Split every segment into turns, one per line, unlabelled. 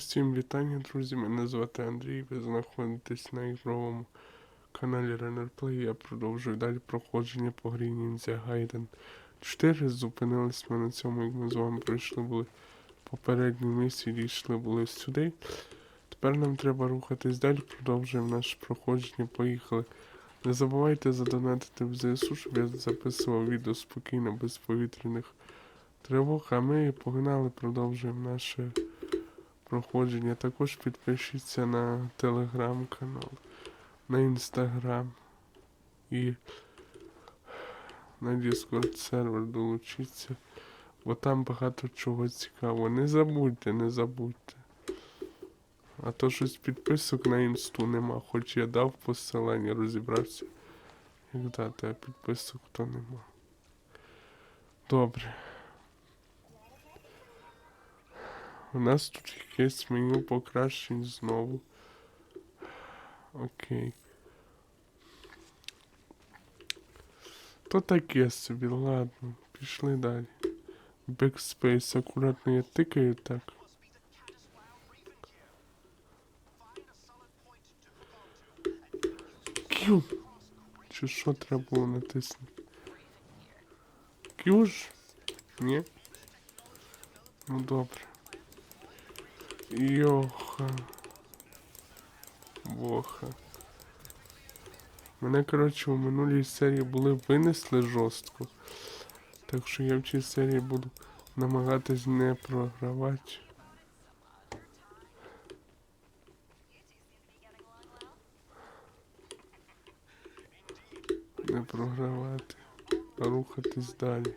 Усім вітання, друзі. Мене звати Андрій. Ви знаходитесь на ігровому каналі RunnerPlay. Я продовжую далі проходження по грі Ninja Gaiden 4. Зупинились ми на цьому, як ми з вами пройшли були попередню місію, дійшли були сюди. Тепер нам треба рухатись далі, продовжуємо наше проходження. Поїхали. Не забувайте задонатити в ЗСУ, щоб я записував відео спокійно, без повітряних тривог. А ми погнали, продовжуємо наше проходження. Також підпишіться на телеграм-канал, на інстаграм і на Discord сервер долучіться, бо там багато чого цікавого. Не забудьте, не забудьте. А то щось підписок на інсту нема, хоч я дав посилання, розібрався. Як дати, а підписок то нема. Добре. У нас тут якесь меню покращень знову. Окей. То таке собі, ладно, пішли далі. Backspace, акуратно я тикаю так. Кю. Чи що треба було натиснути? Ж? Ні? Ну добре. Йоха. Боха. Мене, коротше, у минулій серії були винесли жорстко. Так що я в цій серії буду намагатись не програвати. Не програвати, а рухатись далі.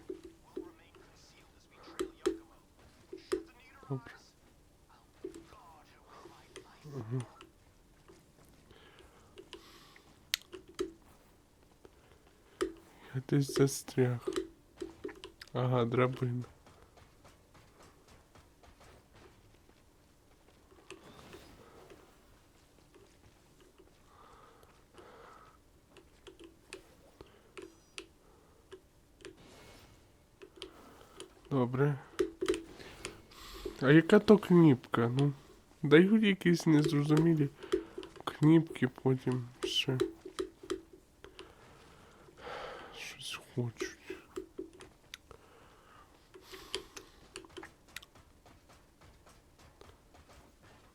Добре. Я десь застряг. Ага, драбина. Добре. А яка то кніпка? Ну, дають якісь незрозумілі кніпки, потім ще. Щось хочуть.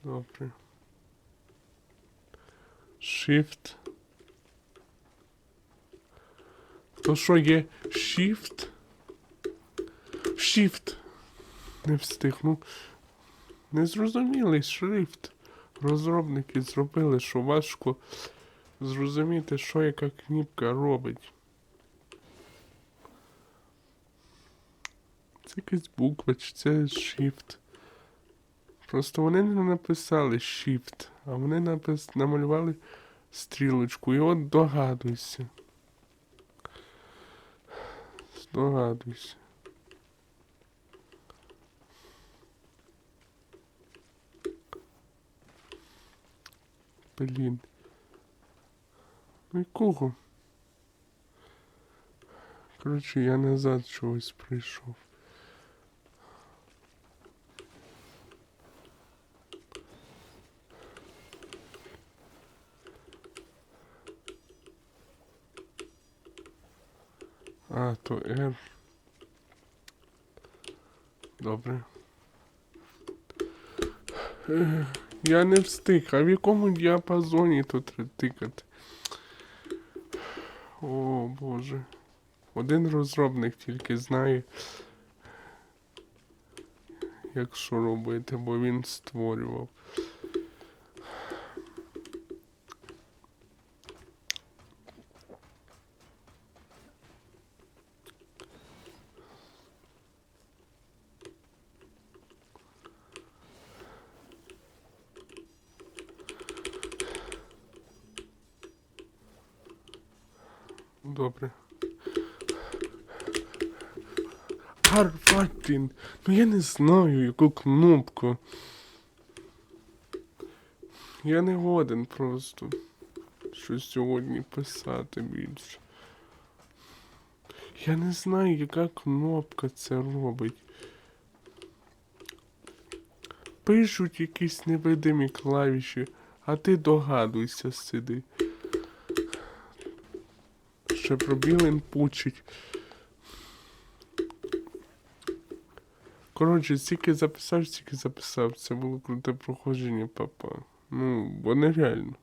Добре. Shift. То що є Shift? Shift. Не встиг. Ну, незрозумілий шрифт. Розробники зробили, що важко зрозуміти, що яка кніпка робить. Це якась буква, чи це Shift. Просто вони не написали Shift, а вони напис... намалювали стрілочку. І от догадуйся. Здогадуйся. Блін. Ну якого? Коротше, я назад чогось прийшов. А, то R. Добре. Я не встиг, а в якому діапазоні тут тикати? О боже. Один розробник тільки знає, як що робити, бо він створював. Добре. Арфатін. Ну я не знаю, яку кнопку. Я не годен просто. Що сьогодні писати більше. Я не знаю, яка кнопка це робить. пишуть якісь невидимі клавіші, а ти догадуйся сиди. Ще пробілим пучить. Коротше, стільки записав, стільки записав. Це було круте проходження, папа. Ну, бо нереально.